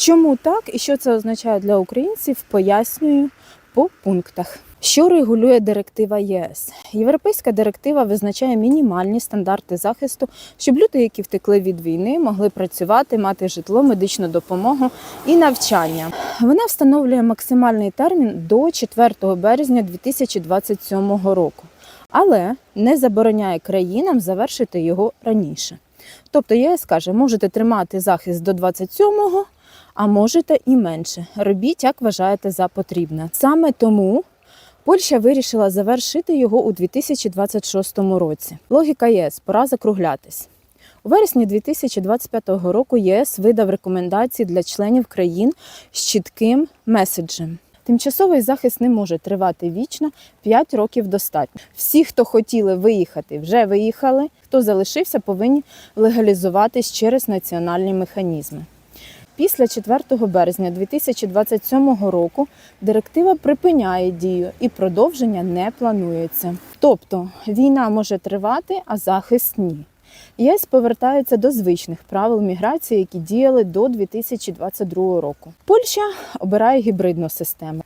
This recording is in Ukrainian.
Чому так і що це означає для українців, пояснюю по пунктах. Що регулює директива ЄС? Європейська директива визначає мінімальні стандарти захисту, щоб люди, які втекли від війни, могли працювати, мати житло, медичну допомогу і навчання. Вона встановлює максимальний термін до 4 березня 2027 року, але не забороняє країнам завершити його раніше. Тобто ЄС каже, можете тримати захист до 27-го, а можете і менше. Робіть, як вважаєте за потрібне. Саме тому Польща вирішила завершити його у 2026 році. Логіка ЄС пора закруглятись. У вересні 2025 року ЄС видав рекомендації для членів країн з чітким меседжем. Тимчасовий захист не може тривати вічно, 5 років достатньо. Всі, хто хотіли виїхати, вже виїхали. Хто залишився, повинні легалізуватись через національні механізми. Після 4 березня 2027 року директива припиняє дію і продовження не планується. Тобто війна може тривати, а захист ні. ЄС повертається до звичних правил міграції, які діяли до 2022 року. Польща обирає гібридну систему.